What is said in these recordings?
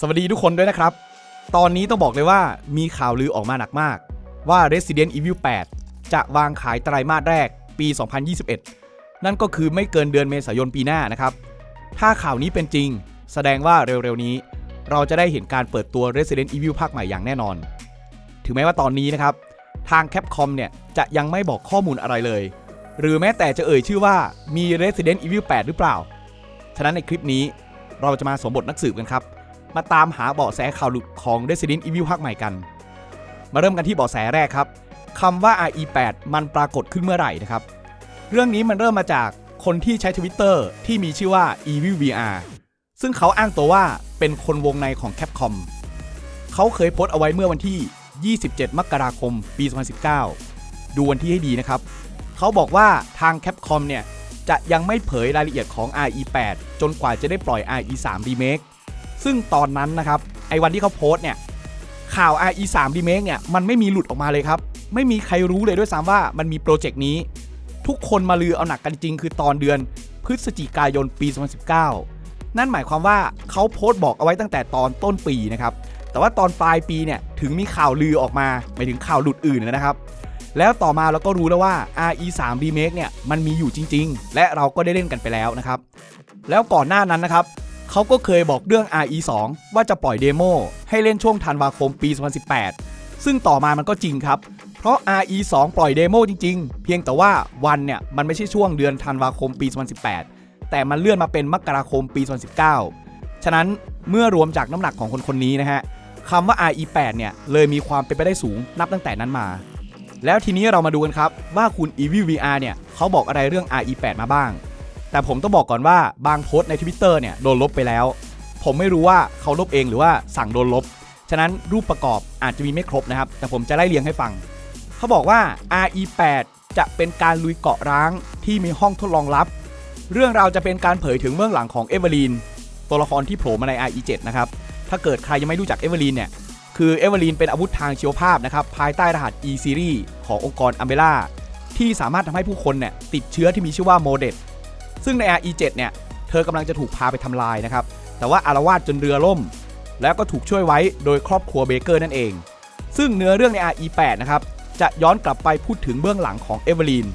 สวัสดีทุกคนด้วยนะครับ ตอนนี้ต้องบอกเลยว่ามีข่าวลือออกมาหนักมาก ว่า Resident Evil 8 จะวางขายไตรมาสแรกปี 2021 นั่นก็คือไม่เกินเดือนเมษายนปีหน้านะครับ ถ้าข่าวนี้เป็นจริง แสดงว่าเร็วๆนี้ เราจะได้เห็นการเปิดตัว Resident Evil ภาคใหม่อย่างแน่นอน ถึงแม้ว่าตอนนี้นะครับ ทาง Capcom เนี่ยจะยังไม่บอกข้อมูลอะไรเลย หรือแม้แต่จะเอ่ยชื่อว่ามี Resident Evil 8 หรือเปล่า ฉะนั้นในคลิปนี้เราจะมาสวมบทนักสืบกันครับ มาตามหาเบาะแสข่าวหลุดของ Resident Evil ภาคใหม่กัน มาเริ่มกันที่เบาะแสแรกครับคำว่า RE8 มันปรากฏขึ้นเมื่อไหร่นะครับ เรื่องนี้มันเริ่มมาจากคนที่ใช้ทวิตเตอร์ที่มีชื่อว่า Evil VR ซึ่งเขาอ้างตัวว่าเป็นคนวงในของ Capcom เขาเคยโพสต์เอาไว้เมื่อวันที่ 27 มกราคม ปี 2019 ดูวันที่ให้ดีนะครับ เขาบอกว่าทาง Capcom เนี่ย จะยังไม่เผยรายละเอียดของ RE8 จนกว่าจะได้ปล่อย RE3 Remake ซึ่งตอนนั้นนะครับไอ้วันที่เขาโพสต์เนี่ยข่าว RE3 Remake เนี่ยมันไม่มีหลุดออกมาเลยครับ ไม่มีใครรู้เลยด้วยซ้ำว่ามันมีโปรเจกต์นี้ ทุกคนมาลือเอาหนักกันจริง คือตอนเดือนพฤศจิกายนปี 2019 นั่นหมายความว่าเขาโพสต์บอกเอาไว้ตั้งแต่ตอนต้นปีนะครับ แต่ว่าตอนปลายปีเนี่ยถึงมีข่าวลือออกมาหมายถึงข่าวหลุดอื่นนะครับ แล้วต่อมาเราก็รู้แล้วว่า RE3 Remake เนี่ยมันมีอยู่จริง ๆ และเราก็ได้เล่นกันไปแล้วนะครับ แล้วก่อนหน้านั้นนะครับ เขาก็เคยบอกเรื่อง RE2 ว่าจะปล่อยเดโมให้เล่นช่วงธันวาคมปี 2018 ซึ่งต่อมามันก็จริงครับ เพราะ RE2 ปล่อยเดโมจริงๆ เพียงแต่ว่าวันเนี่ยมันไม่ใช่ช่วงเดือนธันวาคมปี 2018 แต่มันเลื่อนมาเป็นมกราคมปี 2019 ฉะนั้นเมื่อรวมจากน้ำหนักของคนคนนี้นะฮะคำว่า RE8 เนี่ยเลยมีความเป็นไปได้สูงนับตั้งแต่นั้นมา แล้วทีนี้เรามาดูกันครับว่าคุณ EVVR เนี่ยเขาบอกอะไรเรื่อง RE8 มาบ้าง แต่ผมต้องบอกก่อนว่าบางโพสต์ใน Twitter เนี่ยโดนลบไปแล้ว ผมไม่รู้ว่าเขาลบเองหรือว่าสั่งโดนลบ ฉะนั้นรูปประกอบอาจจะมีไม่ครบนะครับ แต่ผมจะไล่เรียงให้ฟัง เขาบอกว่า RE8 จะเป็นการลุยเกาะร้างที่มีห้องทดลองลับ เรื่องราวจะเป็นการเผยถึงเบื้องหลังของเอเวอรีนตัวละครที่โผล่มาใน RE7 นะครับ ถ้าเกิดใครยังไม่รู้จักเอเวอรีนเนี่ย คือเอเวอรีนเป็นอาวุธทางชีวภาพนะครับ ภายใต้รหัส E Series ขององค์กรอัมเบล่าที่สามารถทำให้ผู้คนเนี่ยติดเชื้อที่มีชื่อว่าโมเดต ซึ่งใน RE7 เนี่ย เธอกำลังจะถูกพาไปทำลายนะครับ แต่ว่าอารวาสจนเรือล่ม แล้วก็ถูกช่วยไว้โดยครอบครัวเบเกอร์นั่นเอง ซึ่งเนื้อเรื่องใน RE8 นะครับ จะย้อนกลับไปพูดถึงเบื้องหลังของเอเวอรีน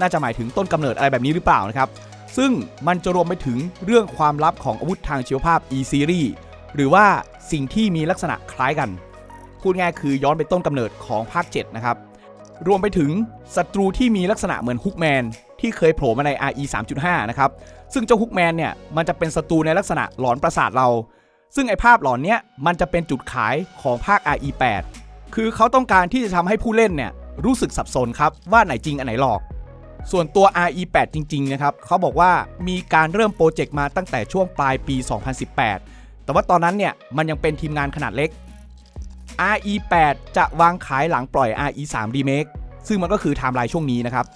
น่าจะหมายถึงต้นกำเนิดอะไรแบบนี้หรือเปล่านะครับ ซึ่งมันจะรวมไปถึงเรื่องความลับของอาวุธทางชีวภาพ E Series หรือว่าสิ่งที่มีลักษณะคล้ายกัน พูดง่ายคือย้อนไปต้นกำเนิดของภาค 7 นะครับ รวมไปถึงศัตรูที่มีลักษณะเหมือนฮุกแมน ที่เคยโผล่มาใน RE 3.5 นะครับ ซึ่งเจ้าฮุกแมนเนี่ย มันจะเป็นศัตรูในลักษณะหลอนประสาทเรา ซึ่งไอภาพหลอนเนี้ยมันจะเป็นจุดขายของภาค RE 8คือเขาต้องการที่จะทำให้ผู้เล่นเนี่ยรู้สึกสับสนครับว่าไหนจริงอันไหนหลอก ส่วนตัว RE 8จริง ๆ นะครับเขาบอกว่ามีการเริ่มโปรเจกต์มาตั้งแต่ช่วงปลายปี 2018 แต่ว่าตอนนั้นเนี่ยมันยังเป็นทีมงานขนาดเล็ก RE8 จะวางขายหลังปล่อย RE3 Remake ซึ่งมันก็คือไทม์ไลน์ช่วงนี้นะครับ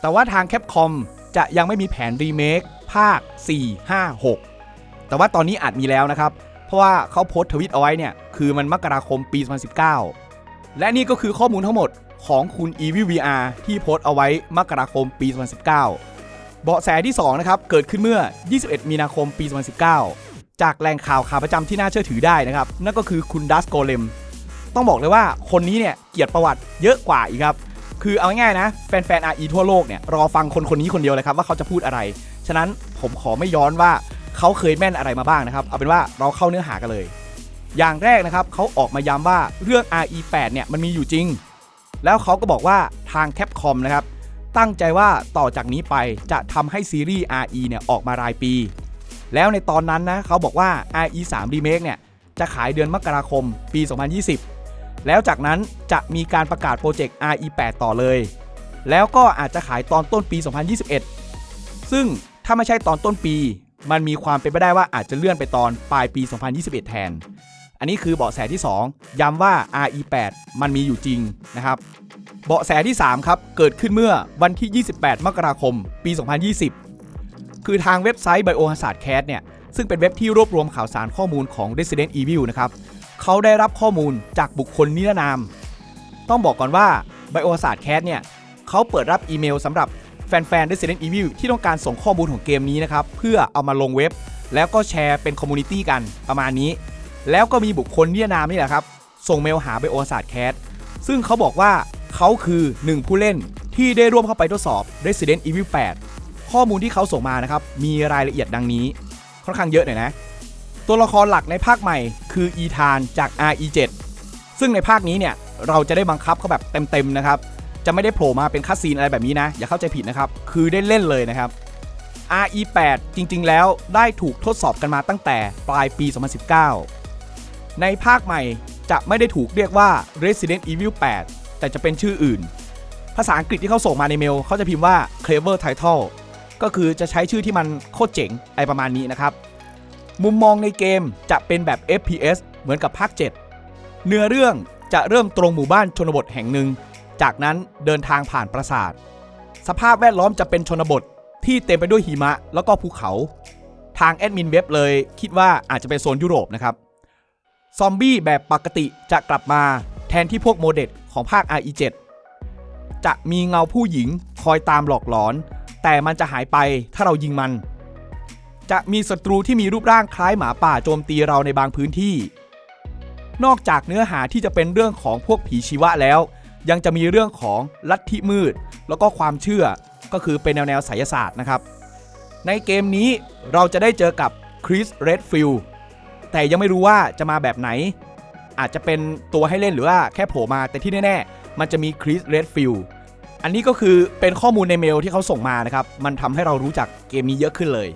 แต่ว่าทาง Capcom จะยังไม่มีแผน Remake ภาค 4 5 6 แต่ว่าตอนนี้อาจมีแล้วนะครับ เพราะว่าเขาโพสต์ทวิตเอาไว้เนี่ย คือมันมกราคมปี 2019 และนี่ก็คือข้อมูลทั้งหมดของคุณ e v VR ที่โพสต์เอาไว้มกราคมปี 2019 เบาะแสที่ 2 นะครับ เกิดขึ้นเมื่อ 21 มีนาคมปี 2019 จากแหล่งข่าวข่าวประจำที่น่าเชื่อถือได้นะครับ นั่นก็คือคุณดัสโกเลม ต้องบอกเลยว่าคนนี้เนี่ยเกียรติประวัติเยอะกว่าอีกครับ คือเอาง่ายๆนะแฟนๆ RE ทั่วโลกเนี่ยรอฟังคนคนนี้คนเดียวเลยครับว่าเขาจะพูดอะไร ฉะนั้นผมขอไม่ย้อนว่าเขาเคยแม่นอะไรมาบ้างนะครับ เอาเป็นว่าเราเข้าเนื้อหากันเลย อย่างแรกนะครับเขาออกมาย้ำว่าเรื่อง RE8 เนี่ยมันมีอยู่จริง แล้วเขาก็บอกว่าทาง Capcom นะครับตั้งใจว่าต่อจากนี้ไปจะทำให้ซีรีส์ RE เนี่ยออกมารายปี แล้วในตอนนั้นนะเขาบอกว่า RE 3 Remake เนี่ยจะขายเดือนมกราคมปี 2020 แล้วจากนั้นจะมีการประกาศโปรเจกต์ RE 8 ต่อเลย แล้วก็อาจจะขายตอนต้นปี 2021 ซึ่งถ้าไม่ใช่ตอนต้นปี มันมีความเป็นไปได้ว่าอาจจะเลื่อนไปตอนปลายปี 2021 แทน อันนี้คือเบาะแสที่ 2 ย้ำว่า RE8 มันมีอยู่จริงนะครับ เบาะแสที่ 3 ครับ เกิดขึ้นเมื่อวันที่ 28 มกราคม ปี 2020 คือทางเว็บไซต์ Biohazard Cast เนี่ยซึ่งเป็นเว็บที่รวบรวมข่าวสารข้อมูลของ Resident Evil นะครับ เขาได้รับข้อมูลจากบุคคลนิรนาม ต้องบอกก่อนว่า Biohazard Cast เนี่ยเขาเปิดรับอีเมลสำหรับแฟนๆ Resident Evil ที่ต้องการส่งข้อมูลของเกมนี้นะครับ เพื่อเอามาลงเว็บ แล้วก็แชร์เป็นคอมมูนิตี้กันประมาณนี้ แล้วก็มีบุคคลนิรนามนี่แหละครับ ส่งเมลหาไบโอศาสตร์แคสซึ่งเขาบอกว่าเขาคือหนึ่งผู้เล่นที่ได้ร่วมเข้าไปทดสอบ Resident Evil 8 ข้อมูลที่เขาส่งมานะครับมีรายละเอียดดังนี้ ค่อนข้างเยอะหน่อยนะ ตัวละครหลักในภาคใหม่คืออีธานจาก RE7 ซึ่งในภาคนี้เนี่ยเราจะได้บังคับเขาแบบเต็มๆนะครับ จะไม่ได้โผล่มาเป็นคัสซีนอะไรแบบนี้นะ อย่าเข้าใจผิดนะครับ คือได้เล่นเลยนะครับ RE8 จริงๆ แล้วได้ถูกทดสอบกันมาตั้งแต่ปลายปี 2019 ในภาคใหม่จะไม่ได้ถูกเรียกว่า Resident Evil 8 แต่จะเป็นชื่ออื่น ภาษาอังกฤษที่เขาส่งมาในเมลเขาจะพิมพ์ว่า Clever Title ก็คือจะใช้ชื่อที่มันโคตรเจ๋งอะไรประมาณนี้นะครับ มุมมองในเกมจะเป็นแบบ FPS เหมือนกับภาค 7 เนื้อเรื่องจะเริ่มตรงหมู่บ้านชนบทแห่งหนึ่ง จากนั้นเดินทางผ่านปราสาท สภาพแวดล้อมจะเป็นชนบทที่เต็มไปด้วยหิมะแล้วก็ภูเขา ทางแอดมินเว็บเลยคิดว่าอาจจะเป็นโซนยุโรปนะครับ ซอมบี้แบบปกติจะกลับมาแทนที่พวกโมเดลของภาค RE7 จะมีเงาผู้หญิงคอยตามหลอกหลอน แต่มันจะหายไปถ้าเรายิงมัน จะมีศัตรูที่มีรูปร่างคล้ายหมาป่าโจมตีเราในบางพื้นที่ นอกจากเนื้อหาที่จะเป็นเรื่องของพวกผีชีวะแล้ว ยังจะมีเรื่องของลัทธิมืด แล้วก็ความเชื่อก็คือเป็นแนวแนวไสยศาสตร์นะครับ ในเกมนี้เราจะได้เจอกับคริสเรดฟิลแต่ยังไม่รู้ว่าจะมาแบบไหน อาจจะเป็นตัวให้เล่นหรือว่าแค่โผล่มาแต่ที่แน่ๆ มันจะมีคริสเรดฟิลอันนี้ก็คือเป็นข้อมูลในเมลที่เขาส่งมานะครับ มันทำให้เรารู้จักเกมนี้เยอะขึ้นเลย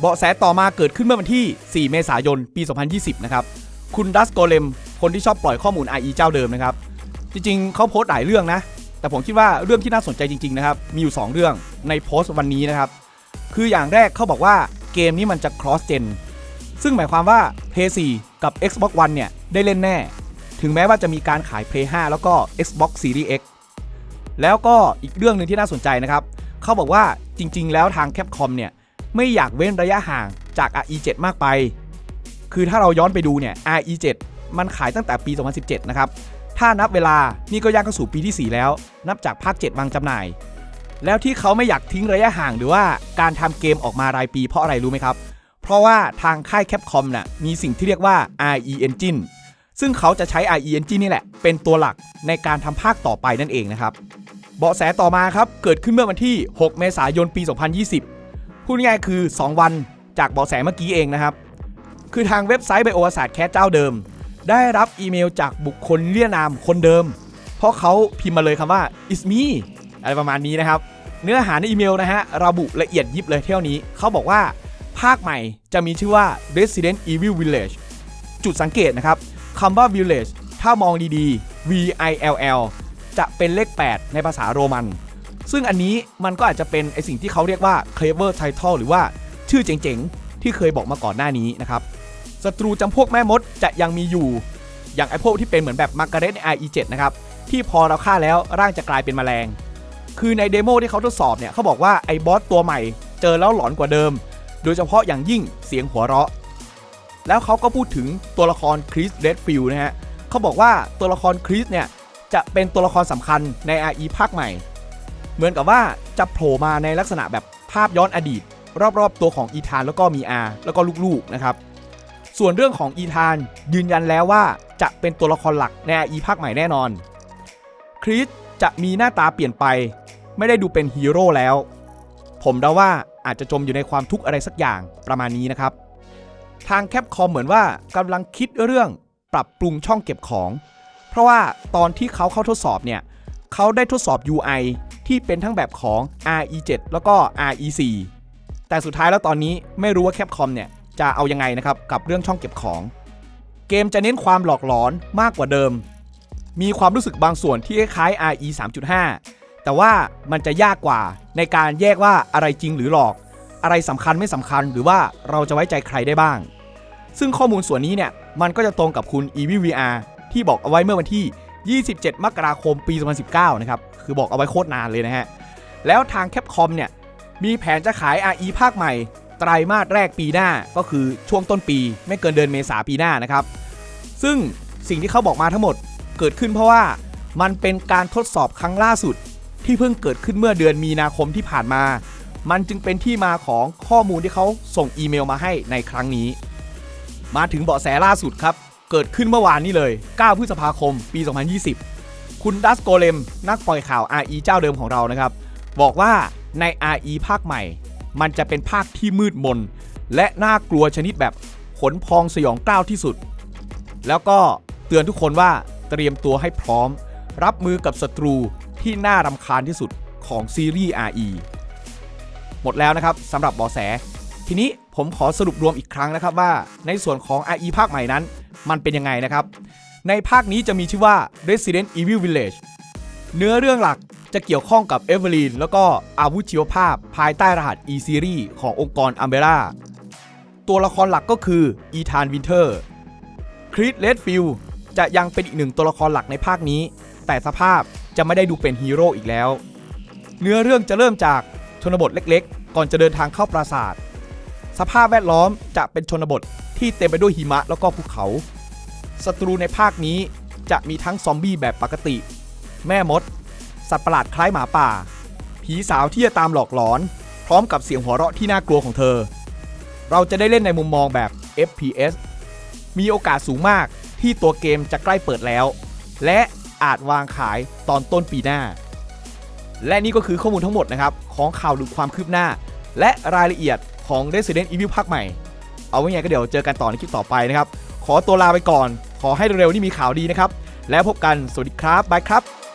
เบาะแสต่อมาเกิดขึ้นเมื่อวันที่ 4 เมษายน ปี 2020 นะครับ คุณดัสโกเลม คนที่ชอบปล่อยข้อมูล IE เจ้าเดิมนะครับ จริงๆ เขาโพสต์หลายเรื่องนะ แต่ผมคิดว่าเรื่องที่น่าสนใจจริงๆ นะครับ มีอยู่ 2 เรื่องในโพสต์วันนี้นะครับ คืออย่างแรกเขาบอกว่าเกมนี้มันจะ cross gen ซึ่งหมายความว่า PS4 กับ Xbox One เนี่ยได้เล่นแน่ ถึงแม้ว่าจะมีการขาย Play 5 แล้วก็ Xbox Series X แล้วก็อีกเรื่องหนึ่งที่น่าสนใจนะครับ เขาบอกว่าจริง ๆ แล้วทาง Capcom เนี่ย ไม่อยากเว้นระยะห่างจาก RE7 มากไป คือถ้าเราย้อนไปดูเนี่ย RE7 มันขายตั้งแต่ปี 2017 นะครับ ถ้านับเวลานี่ก็ย่างเข้าสู่ปีที่ 4 แล้ว นับจากภาค 7 วางจำหน่าย แล้วที่เขาไม่อยากทิ้งระยะห่างหรือว่าการทำเกมออกมารายปีเพราะอะไรรู้ไหมครับ เพราะว่าทางค่าย Capcom น่ะมีสิ่งที่เรียกว่า RE Engine ซึ่งเขาจะใช้ RE Engine นี่แหละ เป็นตัวหลักในการทำภาคต่อไปนั่นเองนะครับ เบาะแสต่อมาครับ เกิดขึ้นเมื่อวันที่ 6 เมษายน ปี 2020 พูดง่ายคือ 2 วันจากเบาะแสเมื่อกี้เองนะครับ คือทางเว็บไซต์ไบโอศาสตร์แคสเจ้าเดิม ได้รับอีเมลจากบุคคลเรียนามคนเดิม เพราะเขาพิมพ์มาเลยคำว่า is me อะไรประมาณนี้นะครับ เนื้อหาในอีเมลนะฮะระบุละเอียดยิบเลยเท่านี้เขาบอกว่าภาคใหม่จะมีชื่อว่า Resident Evil Village จุดสังเกตนะครับคำว่า Village ถ้ามองดีๆ V I L L จะเป็นเลข 8 ในภาษาโรมัน ซึ่งอันนี้มันก็อาจจะเป็นไอสิ่งที่เขาเรียกว่า clever title หรือว่าชื่อเจ๋งๆ ที่เคยบอกมาก่อนหน้านี้นะครับศัตรูจำพวกแม่มดจะยังมีอยู่ อย่างไอพวกที่เป็นเหมือนแบบมาร์กาเร็ตใน IE7 นะครับที่พอเราฆ่าแล้วร่างจะกลายเป็นแมลง คือในเดโมที่เขาทดสอบเนี่ยเขาบอกว่าไอบอสตัวใหม่เจอแล้วหลอนกว่าเดิม โดยเฉพาะอย่างยิ่งเสียงหัวเราะ แล้วเขาก็พูดถึงตัวละครคริสเรดฟิลนะฮะเขาบอกว่าตัวละครคริสเนี่ยจะเป็นตัวละครสำคัญใน RE ภาคใหม่ เหมือนกับว่าจะโผล่มาในลักษณะแบบภาพย้อนอดีต รอบๆ ตัวของอีธานแล้วก็มีอาแล้วก็ลูกๆนะครับ ส่วนเรื่องของอีธานยืนยันแล้วว่าจะเป็นตัวละครหลักใน RE ภาคใหม่แน่นอน คริสจะมีหน้าตาเปลี่ยนไป ไม่ได้ดูเป็นฮีโร่แล้ว ผมเดาว่าอาจจะจมอยู่ในความทุกข์อะไรสักอย่างประมาณนี้นะครับ ทางแคปคอมเหมือนว่ากำลังคิดเรื่องปรับปรุงช่องเก็บของ เพราะว่าตอนที่เขาเข้าทดสอบเนี่ยเขาได้ทดสอบ UI ที่เป็นทั้งแบบของ RE7 แล้วก็ RE4 แต่สุดท้ายแล้วตอนนี้ไม่รู้ว่าแคปคอมเนี่ย จะเอายังไงนะครับกับเรื่องช่องเก็บของ เกมจะเน้นความหลอกหลอนมากกว่าเดิม มีความรู้สึกบางส่วนที่คล้าย RE 3.5 แต่ว่ามันจะยากกว่าในการแยกว่าอะไรจริงหรือหลอก อะไรสำคัญไม่สำคัญหรือว่าเราจะไว้ใจใครได้บ้าง ซึ่งข้อมูลส่วนนี้เนี่ยมันก็จะตรงกับคุณ e v VR ที่บอกเอาไว้เมื่อวันที่ 27 มกราคมปี 2019 นะครับ คือบอกเอาไว้โคตรนานเลยนะฮะ แล้วทางแคปคอมเนี่ย มีแผนจะขาย RE ภาคใหม่ ไตรมาสแรกปีหน้าก็คือช่วงต้นปี ไม่เกินเดือนเมษาปีหน้านะครับ ซึ่งสิ่งที่เขาบอกมาทั้งหมดเกิดขึ้นเพราะว่ามันเป็นการทดสอบครั้งล่าสุด ที่เพิ่งเกิดขึ้นเมื่อเดือนมีนาคมที่ผ่านมา มันจึงเป็นที่มาของข้อมูลที่เขาส่งอีเมลมาให้ในครั้งนี้ มาถึงเบาะแสล่าสุดครับ เกิดขึ้นเมื่อวานนี้เลย 9 พฤษภาคม ปี 2020 คุณดัสโกเลมนักปล่อยข่าว RE เจ้าเดิมของเรานะครับ บอกว่าใน RE ภาคใหม่ มันจะเป็นภาคที่มืดมน และน่ากลัวชนิดแบบขนพองสยองกล้าวที่สุด แล้วก็เตือนทุกคนว่าเตรียมตัวให้พร้อม รับมือกับศัตรูที่น่ารำคาญที่สุดของซีรีส์ RE หมดแล้วนะครับสำหรับเบอแส ทีนี้ผมขอสรุปรวมอีกครั้งนะครับว่าในส่วนของ RE ภาคใหม่นั้น มันเป็นยังไงนะครับ ในภาคนี้จะมีชื่อว่า Resident Evil Village เนื้อเรื่องหลักจะเกี่ยวข้องกับเอเวอรีนแล้วก็อาวุธชีวภาพภายใต้รหัส E-Series ขององค์กร Umbrella ตัวละครหลักก็คืออีธานวินเทอร์คริสเลดฟิลจะยังเป็นอีกหนึ่งตัวละครหลักในภาคนี้ แต่สภาพจะไม่ได้ดูเป็นฮีโร่อีกแล้ว เนื้อเรื่องจะเริ่มจากชนบทเล็กๆ ก่อนจะเดินทางเข้าปราสาท สภาพแวดล้อมจะเป็นชนบทที่เต็มไปด้วยหิมะแล้วก็ภูเขา ศัตรูในภาคนี้จะมีทั้งซอมบี้แบบปกติ แม่มด สัตว์ประหลาดคล้ายหมาป่า ผีสาวที่จะตามหลอกหลอน พร้อมกับเสียงหัวเราะที่น่ากลัวของเธอ เราจะได้เล่นในมุมมองแบบ FPS มีโอกาสสูงมากที่ตัวเกมจะใกล้เปิดแล้ว และอาจวางขายตอนต้นปีหน้า และนี่ก็คือข้อมูลทั้งหมดนะครับ ของข่าวหรือความคืบหน้า และรายละเอียดของ Resident Evil ภาคใหม่ เอาไว้ไงก็เดี๋ยวเจอกันต่อในคลิปต่อไปนะครับ ขอตัวลาไปก่อน ขอให้เร็วๆนี่มีข่าวดีนะครับ แล้วพบกันสวัสดีครับบายครับ